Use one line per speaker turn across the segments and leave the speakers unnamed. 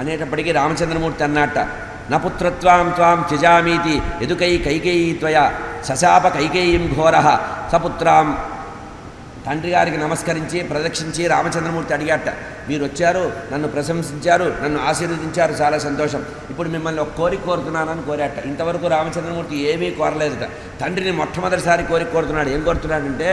అనేటప్పటికీ రామచంద్రమూర్తి అన్నట్ట నపుత్రత్వాం త్వాం త్యజామీతి ఎదుకై కైకేయీ త్వయ శశాప కైకేయీం ఘోర సపుత్రాం. తండ్రి గారికి నమస్కరించి ప్రదక్షించి రామచంద్రమూర్తి అడిగాట మీరు వచ్చారు నన్ను ప్రశంసించారు నన్ను ఆశీర్వదించారు చాలా సంతోషం. ఇప్పుడు మిమ్మల్ని ఒక కోరిక కోరుతున్నానని కోరాట. ఇంతవరకు రామచంద్రమూర్తి ఏమీ కోరలేదట. తండ్రిని మొట్టమొదటిసారి కోరిక కోరుతున్నాడు. ఏం కోరుతున్నాడంటే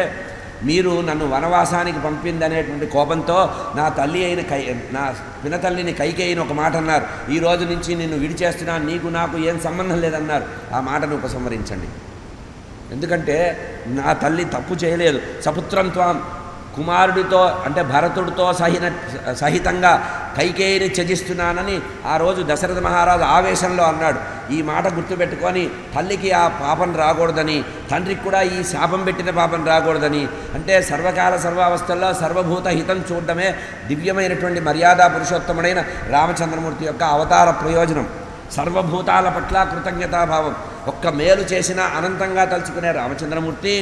మీరు నన్ను వనవాసానికి పంపిందనేటువంటి కోపంతో నా తల్లి అయిన కై నా పినతల్లిని కైకేయిని ఒక మాట అన్నారు. ఈ రోజు నుంచి నిన్ను విడిచేస్తున్నా నీకు నాకు ఏం సంబంధం లేదన్నారు. ఆ మాటను ఉపసంహరించండి. ఎందుకంటే నా తల్లి తప్పు చేయలేదు. సపుత్రం త్వాం కుమారుడితో అంటే భరతుడితో సహిన సహితంగా కైకేయిని త్యజిస్తున్నానని ఆ రోజు దశరథ మహారాజు ఆవేశంలో అన్నాడు. ఈ మాట గుర్తుపెట్టుకొని తల్లికి ఆ పాపం రాకూడదని తండ్రికి కూడా ఈ శాపం పెట్టిన పాపం రాకూడదని అంటే సర్వకాల సర్వావస్థల్లో సర్వభూత హితం చూడడమే దివ్యమైనటువంటి మర్యాదా పురుషోత్తముడైన రామచంద్రమూర్తి యొక్క అవతార ప్రయోజనం. సర్వభూతాల పట్ల కృతజ్ఞతాభావం. ఒక్క మేలు చేసిన అనంతంగా తలుచుకునే రామచంద్రమూర్తి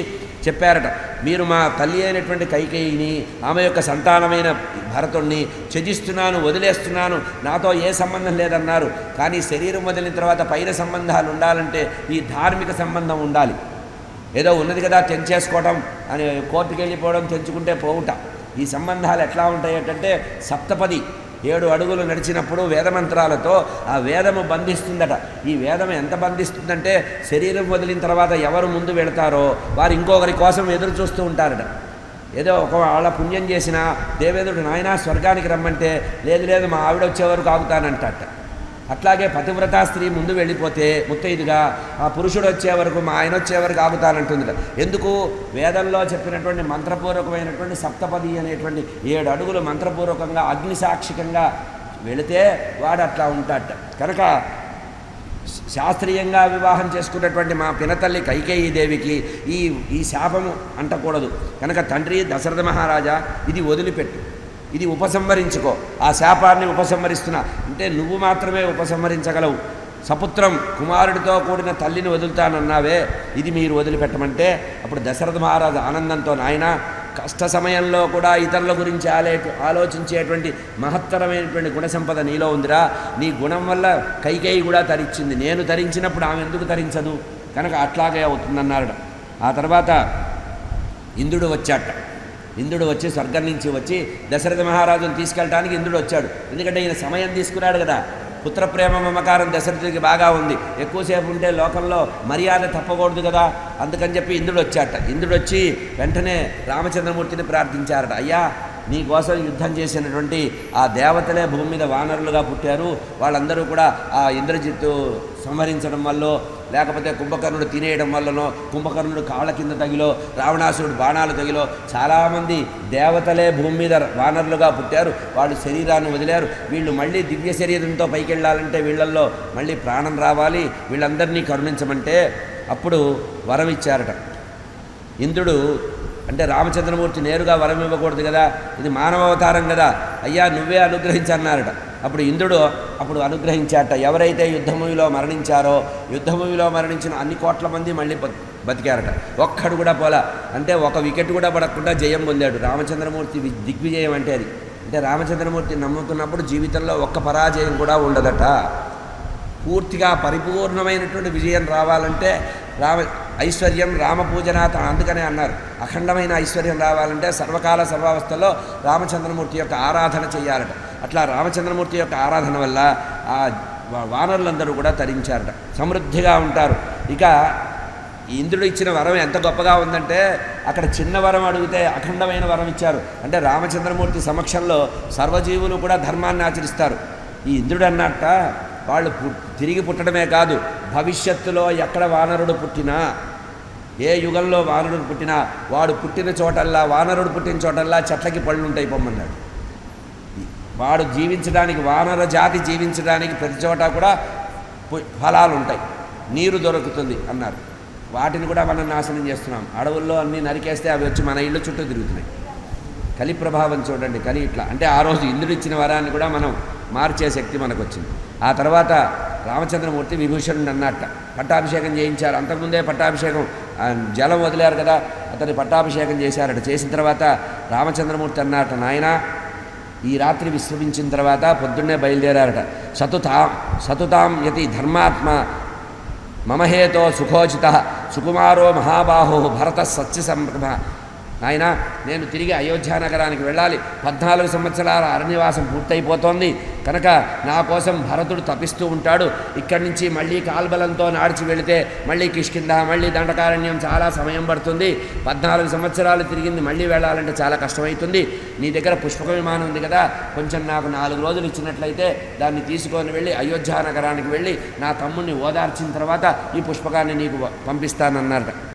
చెప్పారట మీరు మా తల్లి అయినటువంటి కైకేయిని ఆమె యొక్క సంతానమైన భరతుణ్ణి త్యజిస్తున్నాను వదిలేస్తున్నాను నాతో ఏ సంబంధం లేదన్నారు. కానీ శరీరం వదిలిన తర్వాత పైన సంబంధాలు ఉండాలంటే ఈ ధార్మిక సంబంధం ఉండాలి. ఏదో ఉన్నది కదా తెంచేసుకోవడం అని కోర్టుకు వెళ్ళిపోవడం తెంచుకుంటే పోవుట. ఈ సంబంధాలు ఎట్లా ఉంటాయి అంటే సప్తపది ఏడు అడుగులు నడిచినప్పుడు వేదమంత్రాలతో ఆ వేదము బంధిస్తుందట. ఈ వేదం ఎంత బంధిస్తుందంటే శరీరం వదిలిన తర్వాత ఎవరు ముందు వెళతారో వారు ఇంకొకరి కోసం ఎదురు చూస్తూ ఉంటారట. ఏదో ఒక వాళ్ళ పుణ్యం చేసిన దేవేంద్రుడు నాయనా స్వర్గానికి రమ్మంటే లేదు లేదు మా ఆవిడ వచ్చే వరకు ఆగుతానంటట అట్లాగే పతివ్రత స్త్రీ ముందు వెళ్ళిపోతే ముత్తైదుగా ఆ పురుషుడు వచ్చే వరకు మా ఆయన వచ్చే వరకు ఆగుతానంటుంది ఎందుకు? వేదంలో చెప్పినటువంటి మంత్రపూర్వకమైనటువంటి సప్తపది అనేటువంటి ఏడు అడుగులు మంత్రపూర్వకంగా అగ్నిసాక్షికంగా వెళితే వాడు అట్లా ఉంటాడట. కనుక శాస్త్రీయంగా వివాహం చేసుకున్నటువంటి మా పినతల్లి కైకేయీ దేవికి ఈ ఈ శాపము అంటకూడదు. కనుక తండ్రి దశరథ మహారాజా ఇది వదిలిపెట్టు. ఇది ఉపసంహరించుకో. ఆ శాపాన్ని ఉపసంహరిస్తున్నా. అంటే నువ్వు మాత్రమే ఉపసంహరించగలవు. సపుత్రం కుమారుడితో కూడిన తల్లిని వదులుతానన్నావే. ఇది మీరు వదిలిపెట్టమంటే అప్పుడు దశరథ మహారాజు ఆనందంతో నాయన కష్ట సమయంలో కూడా ఇతరుల గురించి ఆలే ఆలోచించేటువంటి మహత్తరమైనటువంటి గుణ సంపద నీలో ఉందిరా. నీ గుణం వల్ల కైకేయి కూడా తరించింది. నేను తరించినప్పుడు ఆమె ఎందుకు తరించదు? కనుక అట్లాగే అవుతుందన్నారట. ఆ తర్వాత ఇంద్రుడు వచ్చాట. ఇంద్రుడు వచ్చి స్వర్గం నుంచి వచ్చి దశరథ మహారాజును తీసుకెళ్ళడానికి ఇంద్రుడు వచ్చాడు. ఎందుకంటే ఈయన సమయం తీసుకున్నాడు కదా. పుత్రప్రేమ మమకారం దశరథుడికి బాగా ఉంది. ఎక్కువసేపు ఉంటే లోకంలో మర్యాద తప్పకూడదు కదా. అందుకని చెప్పి ఇంద్రుడు వచ్చాట. ఇంద్రుడు వచ్చి వెంటనే రామచంద్రమూర్తిని ప్రార్థించారట. అయ్యా నీకోసం యుద్ధం చేసినటువంటి ఆ దేవతలే భూమి మీద వానరులుగా పుట్టారు. వాళ్ళందరూ కూడా ఆ ఇంద్రజిత్తు సంహరించడం వల్ల లేకపోతే కుంభకర్ణుడు తినేయడం వల్లనో కుంభకర్ణుడు కాళ్ళ కింద తగిలో రావణాసురుడు బాణాలు తగిలో చాలామంది దేవతలే భూమి మీద వానరులుగా పుట్టారు. వాళ్ళు శరీరాన్ని వదిలారు. వీళ్ళు మళ్ళీ దివ్య శరీరంతో పైకి వెళ్ళాలంటే వీళ్ళల్లో మళ్ళీ ప్రాణం రావాలి. వీళ్ళందరినీ కరుణించమంటే అప్పుడు వరం ఇచ్చారట ఇంద్రుడు అంటే రామచంద్రమూర్తి నేరుగా వరం ఇవ్వకూడదు కదా ఇది మానవ అవతారం కదా అయ్యా నువ్వే అనుగ్రహించన్నారట. అప్పుడు ఇంద్రుడు అప్పుడు అనుగ్రహించాట ఎవరైతే యుద్ధభూమిలో మరణించారో యుద్ధభూమిలో మరణించిన అన్ని కోట్ల మంది మళ్ళీ బతికారట. ఒక్కడు కూడా పోలా. అంటే ఒక వికెట్ కూడా పడకుండా జయం పొందాడు రామచంద్రమూర్తి దిగ్విజయం అంటే అది. అంటే రామచంద్రమూర్తి నమ్ముతున్నప్పుడు జీవితంలో ఒక్క పరాజయం కూడా ఉండదట. పూర్తిగా పరిపూర్ణమైనటువంటి విజయం రావాలంటే రామ ఐశ్వర్యం రామపూజనాథ అందుకనే అన్నారు. అఖండమైన ఐశ్వర్యం రావాలంటే సర్వకాల సర్వావస్థలో రామచంద్రమూర్తి యొక్క ఆరాధన చేయాలట. అట్లా రామచంద్రమూర్తి యొక్క ఆరాధన వల్ల ఆ వానరులందరూ కూడా తరించారట. సమృద్ధిగా ఉంటారు. ఇక ఇంద్రుడు ఇచ్చిన వరం ఎంత గొప్పగా ఉందంటే అక్కడ చిన్న వరం అడిగితే అఖండమైన వరం ఇచ్చారు. అంటే రామచంద్రమూర్తి సమక్షంలో సర్వజీవులు కూడా ధర్మాన్ని ఆచరిస్తారు. ఈ ఇంద్రుడు అన్నట్ట వాళ్ళు పు- తిరిగి పుట్టడమే కాదు భవిష్యత్తులో ఎక్కడ వానరుడు పుట్టినా ఏ యుగంలో వానరుడు పుట్టినా వాడు పుట్టిన చోటల్లా వానరుడు పుట్టిన చోటల్లా చెట్లకి పళ్ళు ఉంటాయి పొమ్మన్నాడు. వాడు జీవించడానికి వానర జాతి జీవించడానికి ప్రతి చోట కూడా ఫలాలు ఉంటాయి నీరు దొరుకుతుంది అన్నారు. వాటిని కూడా మనం నాశనం చేస్తున్నాం. అడవుల్లో అన్నీ నరికేస్తే అవి వచ్చి మన ఇళ్ళ చుట్టూ తిరుగుతున్నాయి. కలి ప్రభావం చూడండి కలి ఇట్లా. అంటే ఆ రోజు ఇంద్రుడు ఇచ్చిన వరాన్ని కూడా మనం మార్చే శక్తి మనకు వచ్చింది ఆ తర్వాత రామచంద్రమూర్తి విభూషణుడు అన్నట్ట. పట్టాభిషేకం చేయించారు. అంతకుముందే పట్టాభిషేకం జలం వదిలారు కదా అతని పట్టాభిషేకం చేశారట. చేసిన తర్వాత రామచంద్రమూర్తి అన్నట నాయనా ఈ రాత్రి విశ్రమించిన తర్వాత పొద్దున్నే బయలుదేరారట. సతుతాం సతుతాం యతి ధర్మాత్మ మమహేతో సుఖోచిత సుకుమారో మహాబాహో భరత సత్య సంప్రభ ఆయన నేను తిరిగి అయోధ్య నగరానికి వెళ్ళాలి. పద్నాలుగు సంవత్సరాల అరణ్యవాసం పూర్తయిపోతోంది. కనుక నా కోసం భరతుడు తపిస్తూ ఉంటాడు. ఇక్కడి నుంచి మళ్ళీ కాల్బలంతో నాడిచి వెళితే మళ్ళీ కిష్కింద మళ్ళీ దండకారణ్యం చాలా సమయం పడుతుంది. పద్నాలుగు సంవత్సరాలు తిరిగింది మళ్ళీ వెళ్ళాలంటే చాలా కష్టమవుతుంది నీ దగ్గర పుష్పక విమానం ఉంది కదా కొంచెం నాకు నాలుగు రోజులు ఇచ్చినట్లయితే దాన్ని తీసుకొని వెళ్ళి అయోధ్య నగరానికి వెళ్ళి నా తమ్ముడిని ఓదార్చిన తర్వాత ఈ పుష్పకాన్ని నీకు పంపిస్తానన్నారట.